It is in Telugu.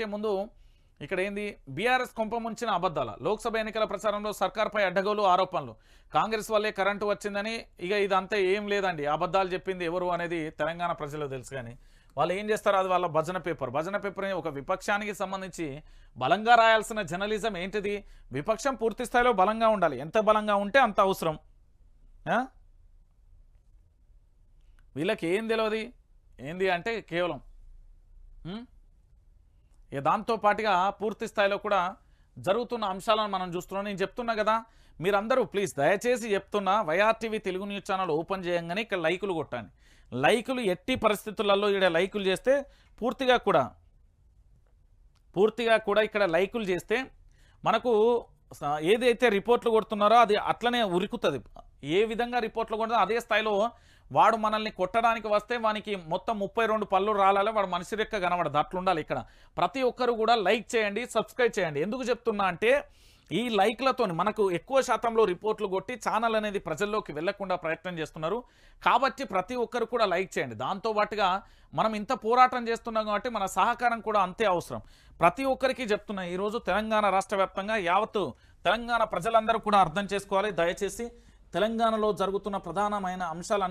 అయితే ముందు ఇక్కడ ఏంది బీఆర్ఎస్ కొంప ముంచిన అబద్ధాల. లోక్సభ ఎన్నికల ప్రచారంలో సర్కార్పై అడ్డగోలు ఆరోపణలు. కాంగ్రెస్ వల్లే కరెంటు వచ్చిందని ఇక ఇదంతా ఏం లేదండి. అబద్ధాలు చెప్పింది ఎవరు అనేది తెలంగాణ ప్రజలకు తెలుసు కానీ వాళ్ళు ఏం చేస్తారు? అది వాళ్ళ భజన పేపర్. భజన పేపర్ ఒక విపక్షానికి సంబంధించి బలంగా రాయాల్సిన జర్నలిజం ఏంటిది? విపక్షం పూర్తి స్థాయిలో బలంగా ఉండాలి. ఎంత బలంగా ఉంటే అంత అవసరం. వీళ్ళకి ఏం తెలియదు ఏంది అంటే కేవలం ఇక దాంతో పాటుగా పూర్తి స్థాయిలో కూడా జరుగుతున్న అంశాలను మనం చూస్తున్నాం. నేను చెప్తున్నా కదా మీరందరూ ప్లీజ్ దయచేసి చెప్తున్నా YRTV Telugu news channel open చేయంగానే ఇక్కడ లైకులు కొట్టండి. లైకులు ఎట్టి పరిస్థితులలో ఇక్కడ లైకులు చేస్తే పూర్తిగా కూడా పూర్తిగా కూడా ఇక్కడ లైకులు చేస్తే మనకు ఏదైతే రిపోర్ట్లు కొడుతున్నారో అది అట్లనే ఉరుకుతుంది. ఏ విధంగా రిపోర్ట్లు కూడా అదే స్థాయిలో వాడు మనల్ని కొట్టడానికి వస్తే వానికి మొత్తం ముప్పై రెండు పళ్ళు రాలాలి వాడు మనిషి రెక్క కనబడదు. అట్లుండాలి ఇక్కడ. ప్రతి ఒక్కరు కూడా లైక్ చేయండి సబ్స్క్రైబ్ చేయండి. ఎందుకు చెప్తున్నా అంటే ఈ లైక్లతో మనకు ఎక్కువ శాతంలో రిపోర్ట్లు కొట్టి ఛానల్ అనేది ప్రజల్లోకి వెళ్ళకుండా ప్రయత్నం చేస్తున్నారు. కాబట్టి ప్రతి ఒక్కరు కూడా లైక్ చేయండి. దాంతో పాటుగా మనం ఇంత పోరాటం చేస్తున్నాం కాబట్టి మన సహకారం కూడా అంతే అవసరం. ప్రతి ఒక్కరికి చెప్తున్నా ఈరోజు తెలంగాణ రాష్ట్ర వ్యాప్తంగా యావత్తు తెలంగాణ ప్రజలందరూ కూడా అర్థం చేసుకోవాలి. దయచేసి తెలంగాణలో జరుగుతున్న ప్రధానమైన అంశాలు